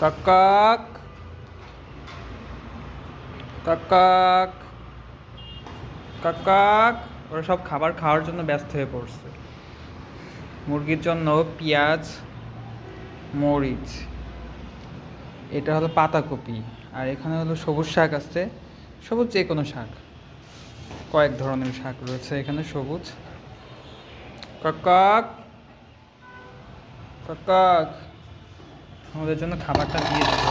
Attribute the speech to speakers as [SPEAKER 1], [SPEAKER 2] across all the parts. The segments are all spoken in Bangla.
[SPEAKER 1] কাকাক কাকাক কাকাক ওরা সব খাবার খাওয়ার জন্য ব্যস্ত হয়ে পড়ছে। মুরগির জন্য পেঁয়াজ, মরিচ। এটা হলো পাতাকপি। আর এখানে হলো সবুজ শাক আছে। সবুজ যে কোনো শাক। কয়েক ধরনের শাক রয়েছে এখানে সবুজ। কাকাক কাকাক আমাদের জন্য খাবারটা দিয়ে দেবো।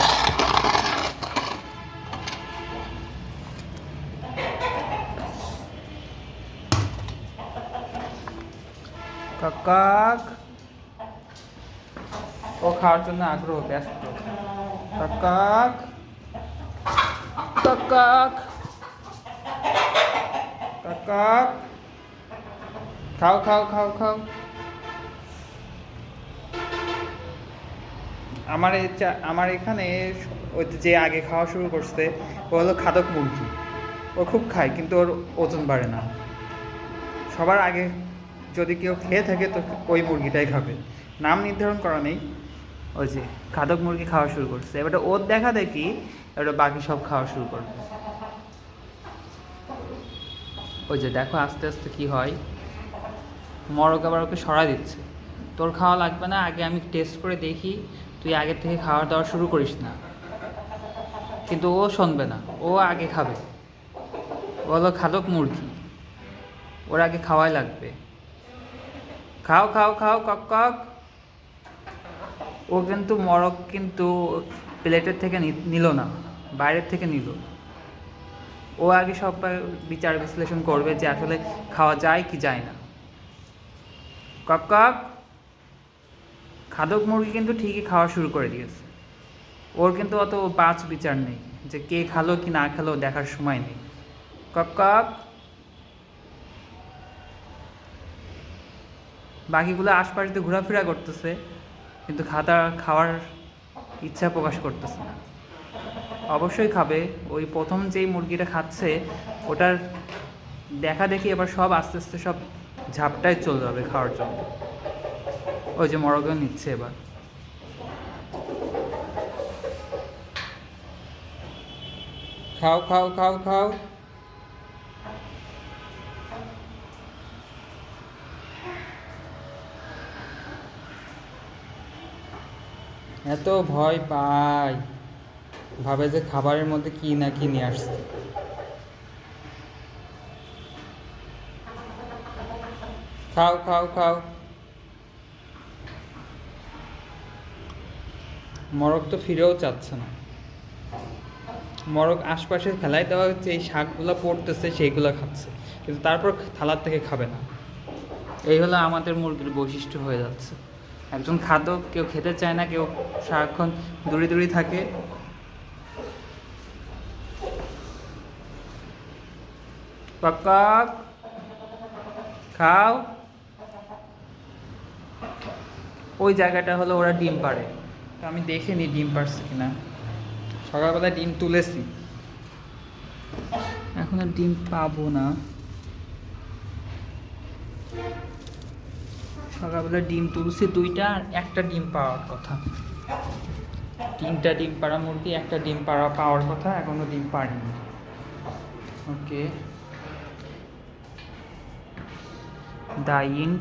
[SPEAKER 1] কাকাক ও খাওয়ার জন্য আগ্রহ, ব্যস্ত। কাকাক কাকাক কাকাক খাও খাও খাও খাও। আমার আমার এখানে ওই যে আগে খাওয়া শুরু করছে, ও হলো খাদক মুরগি। ও খুব খায়, কিন্তু ওর ওজন বাড়ে না। সবার আগে যদি কেউ খেয়ে থাকে, তো ওই মুরগিটাই খাবে। নাম নির্ধারণ করা নেই। ওই যে খাদক মুরগি খাওয়া শুরু করছে। এবারে ওর দেখা দেখি, এবারে বাকি সব খাওয়া শুরু করবে। ওই যে দেখো আস্তে আস্তে কি হয়। মরক আবার ওকে সরা দিচ্ছে। তোর খাওয়া লাগবে না, আগে আমি টেস্ট করে দেখি। তুই আগে থেকে খাওয়া দাওয়া শুরু করিস না। কিন্তু ও শুনবে না, ও আগে খাবে। ও হলো খাদক মুরগি, ওর আগে খাওয়াই লাগবে। খাও খাও খাও, কক কক। ও কিন্তু মরক কিন্তু প্লেটের থেকে নিল না, বাইরের থেকে নিল। ও আগে সব বিচার বিশ্লেষণ করবে যে আসলে খাওয়া যায় কি যায় না। Cock cock. খাদক মুরগি কিন্তু ঠিকই খাওয়া শুরু করে দিয়েছে। ওর কিন্তু অত পাঁচ বিচার নেই যে কে খালো কি না খেলো দেখার সময় নেই। কক কক। বাকিগুলো আশপাশ দিয়ে ঘোরাফেরা করতেছে, কিন্তু খাতা খাওয়ার ইচ্ছা প্রকাশ করতেছে না। অবশ্যই খাবে, ওই প্রথম যেই মুরগিটা খাচ্ছে, ওটার দেখা দেখি এবার সব আস্তে আস্তে সব ঝাপটায় চলে যাবে খাওয়ার জন্য। ওই যে মরগও নিচ্ছে এবার। খাও খাও খাও খাও। এত ভয় পাই। ভাবে যে খাবারের মধ্যে কি না কি নিয়ে আসছে। খাও খাও খাও। মরক তো ফিরেও চাচ্ছে না। মরক আশপাশে ফেলাই দেওয়া হচ্ছে, এই শাকগুলো পড়তেছে, সেইগুলো খাচ্ছে। কিন্তু তারপর থালার থেকে খাবে না। এই হলো আমাদের মুরগির বৈশিষ্ট্য হয়ে যাচ্ছে। একজন খাদক, কেউ খেতে চায় না, কেউ সারাক্ষণ দূরে দূরে থাকে। খাও। ওই জায়গাটা হলো ওরা ডিম পাড়ে। তো আমি দেখে নিই ডিম পারছে কিনা। সকালবেলা ডিম তুলেছি। এখন আর ডিম পাবো না। সকালবেলা ডিম তুলছি দুইটা আর একটা ডিম পাওয়ার কথা। তিনটা ডিম পাড়া মুরগি, একটা ডিম পাড়া পাওয়ার কথা, এখনও ডিম পাড়িনি। Okay the ইন্ড